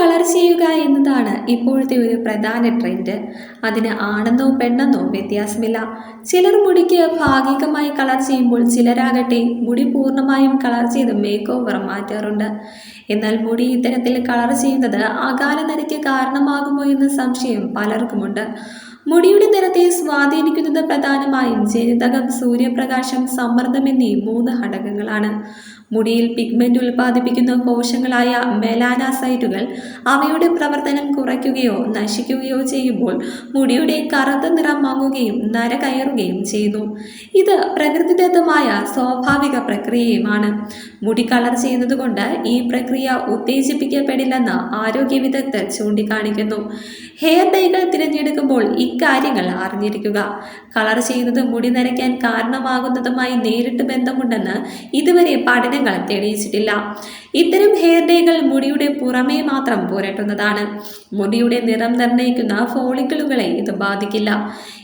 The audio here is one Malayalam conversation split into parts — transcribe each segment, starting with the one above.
കളർ ചെയ്യുക എന്നതാണ് ഇപ്പോഴത്തെ ഒരു പ്രധാന ട്രെൻഡ്. അതിന് ആണെന്നോ പെണ്ണെന്നോ വ്യത്യാസമില്ല. ചിലർ മുടിക്ക് ഭാഗികമായി കളർ ചെയ്യുമ്പോൾ ചിലരാകട്ടെ മുടി പൂർണമായും കളർ ചെയ്ത് മേക്ക് ഓവർ മാറ്റാറുണ്ട്. എന്നാൽ മുടി ഇത്തരത്തിൽ കളർ ചെയ്യുന്നത് അകാല കാരണമാകുമോ എന്ന സംശയം പലർക്കുമുണ്ട്. മുടിയുടെ നിറത്തെ സ്വാധീനിക്കുന്നത് പ്രധാനമായും ജനിതകം സൂര്യപ്രകാശം സമ്മർദ്ദം എന്നീ മൂന്ന് ഘടകങ്ങളാണ്. മുടിയിൽ പിഗ്മെന്റ് ഉൽപ്പാദിപ്പിക്കുന്ന കോശങ്ങളായ മെലാനാസൈറ്റുകൾ അവയുടെ പ്രവർത്തനം കുറയ്ക്കുകയോ നശിക്കുകയോ ചെയ്യുമ്പോൾ മുടിയുടെ കറുത്ത നിറം മങ്ങുകയും നര കയറുകയും ചെയ്യുന്നു. ഇത് പ്രകൃതിദത്തമായ സ്വാഭാവിക പ്രക്രിയയുമാണ്. മുടി കളർ ചെയ്യുന്നതുകൊണ്ട് ഈ പ്രക്രിയ ഉത്തേജിപ്പിക്കപ്പെടില്ലെന്ന് ആരോഗ്യ വിദഗ്ധർ ചൂണ്ടിക്കാണിക്കുന്നു. ഹെയർ ഡൈകൾ തിരഞ്ഞെടുക്കുമ്പോൾ ഇക്കാര്യങ്ങൾ അറിഞ്ഞിരിക്കുക. കളർ ചെയ്യുന്നത് മുടി നരയ്ക്കാൻ കാരണമാകുന്നതുമായി നേരിട്ട് ബന്ധമുണ്ടെന്ന് ഇതുവരെ പഠനങ്ങൾ തെളിയിച്ചിട്ടില്ല. ഇത്തരം ഹെയർ ഡേകൾ മുടിയുടെ പുറമേ മാത്രം പുരട്ടുന്നതാണ്. മുടിയുടെ നിറം നിർണയിക്കുന്ന ഫോളിക്കിളുകളെ ഇത് ബാധിക്കില്ല.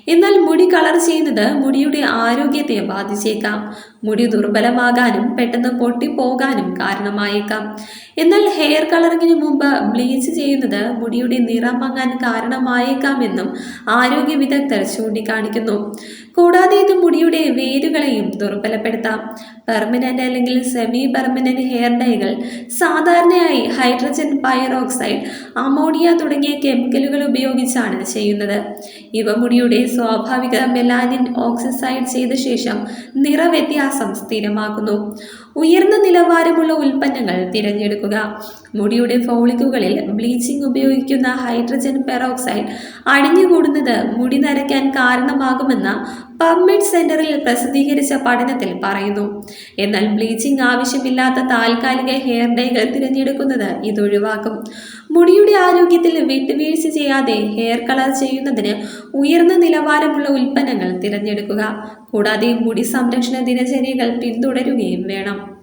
എന്നാൽ മുടി കളർ ചെയ്യുന്നത് മുടിയുടെ ആരോഗ്യത്തെ ബാധിച്ചേക്കാം. മുടി ദുർബലമാകാനും പെട്ടെന്ന് പൊട്ടിപ്പോകാനും കാരണമായേക്കാം. എന്നാൽ ഹെയർ കളറിങ്ങിന് മുമ്പ് ബ്ലീച്ച് ചെയ്യുന്നത് മുടിയുടെ നിറം മങ്ങാൻ കാരണമായേക്കാമെന്നും ആരോഗ്യ വിദഗ്ധർ ചൂണ്ടിക്കാണിക്കുന്നു. കൂടാതെ ഇത് മുടിയുടെ വേരുകളെയും ദുർബലപ്പെടുത്താം. പെർമനന്റ് അല്ലെങ്കിൽ സെമി പെർമനന്റ് ഹെയർ ഡൈകൾ സാധാരണയായി ഹൈഡ്രജൻ പൈറോക്സൈഡ് അമോണിയ തുടങ്ങിയ കെമിക്കലുകൾ ഉപയോഗിച്ചാണ് ചെയ്യുന്നത്. ഇവ മുടിയുടെ സ്വാഭാവിക മെലാനിൻ ഓക്സിസൈഡ് ചെയ്ത ശേഷം നിറവ്യത്യാസം സ്ഥിരമാക്കുന്നു. ഉയർന്ന നിലവാരമുള്ള ഉൽപ്പന്നങ്ങൾ തിരഞ്ഞെടുക്കുക. മുടിയുടെ ഫോളിക്കുകളിൽ ബ്ലീച്ചിങ് ഉപയോഗിക്കുന്ന ഹൈഡ്രജൻ പെറോക്സൈഡ് അടിഞ്ഞുകൂടുന്നത് മുടി നരയ്ക്കാൻ കാരണമാകുമെന്ന പബ്മെഡ് സെന്ററിൽ പ്രസിദ്ധീകരിച്ച പഠനത്തിൽ പറയുന്നു. എന്നാൽ ബ്ലീച്ചിങ് ആവശ്യമില്ലാത്ത താൽക്കാലിക ഹെയർ ഡൈകൾ തിരഞ്ഞെടുക്കുന്നത് ഇത് ഒഴിവാക്കും മുടിയുടെ ആരോഗ്യത്തിൽ വിട്ടുവീഴ്ച ചെയ്യാതെ ഹെയർ കളർ ചെയ്യുന്നതിന് ഉയർന്ന നിലവാരമുള്ള ഉൽപ്പന്നങ്ങൾ തിരഞ്ഞെടുക്കുക. കൂടാതെ മുടി സംരക്ഷണ ദിനചര്യകൾ പിന്തുടരുകയും വേണം.